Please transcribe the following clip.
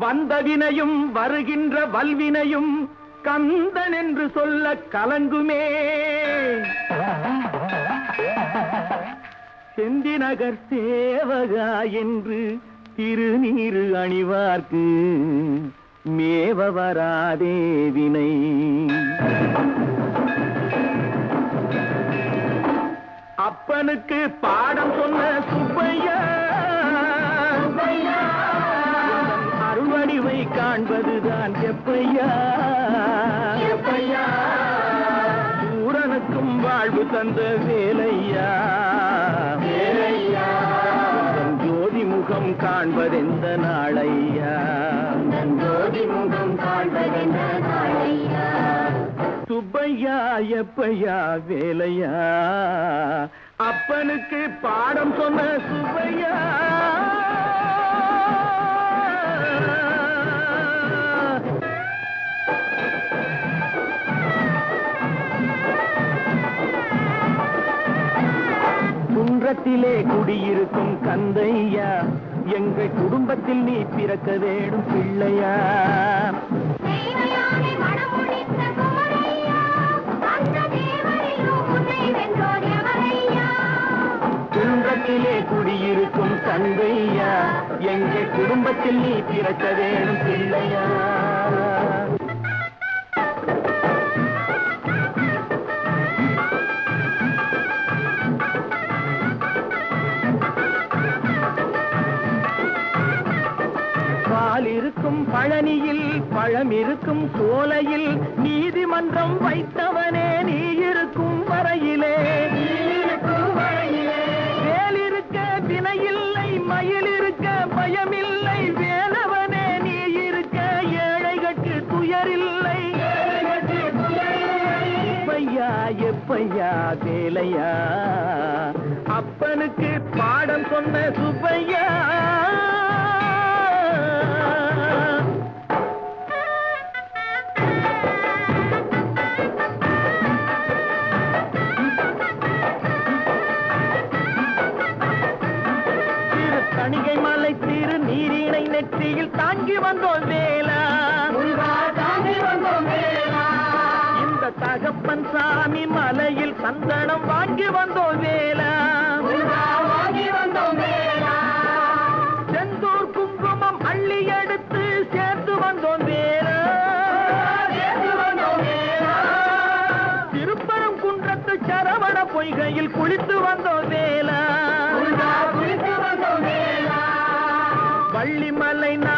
வந்தவினையும் வருகின்ற வல்வினையும் கந்தன் என்று சொல்ல கலங்குமே. செந்திநகர் சேவகா என்று திருநீரு அணிவார்க்கு. மேவ வராதே வினை. அப்பனுக்கு பாடம் சொன்ன வாழ்வு தந்த வேலையா? ஜோதி முகம் காண்பதெந்த நாளையா? ஜோதி முகம் காண்பதென்ற நாளையா? சுப்பையா எப்பையா வேலையா? அப்பனுக்கு பாடம் சொன்ன சுப்பையா? குன்றத்திலே குடியிருக்கும் கந்தையா எங்கள் குடும்பத்தில் நீ பிறக்க வேணும் பிள்ளையா? குன்றத்திலே குடியிருக்கும் தந்தையா? எங்கள் குடும்பத்தில் நீ பிறக்க வேணும் பிள்ளையா? பழனியில் பழம் இருக்கும் சோலையில் நீதிமன்றம் வைத்தவனே நீ இருக்கும் வரையிலே. வேல் இருக்க தினையில்லை மயில் இருக்க பயமில்லை வேலவனே நீ இருக்க ஏழைகட்டு துயரில்லை. எப்பையா எப்பையா வேலையா? அப்பனுக்கு பாடம் சொன்ன சுப்பையா? தணிகை மலை திரு நீரினை நெற்றியில் தாங்கி வந்தோம் வேலா இந்த தகப்பன் சாமி மலையில் சந்தனம் வாங்கி வந்தோம் வேலா செந்தூர் குங்குமம் அள்ளி எடுத்து சேர்த்து வந்தோம் வேலா திருப்பரம் குன்றத்து சரவண பொய்கையில் குளித்து வந்தோம் வேலா வள்ளிமலை நான்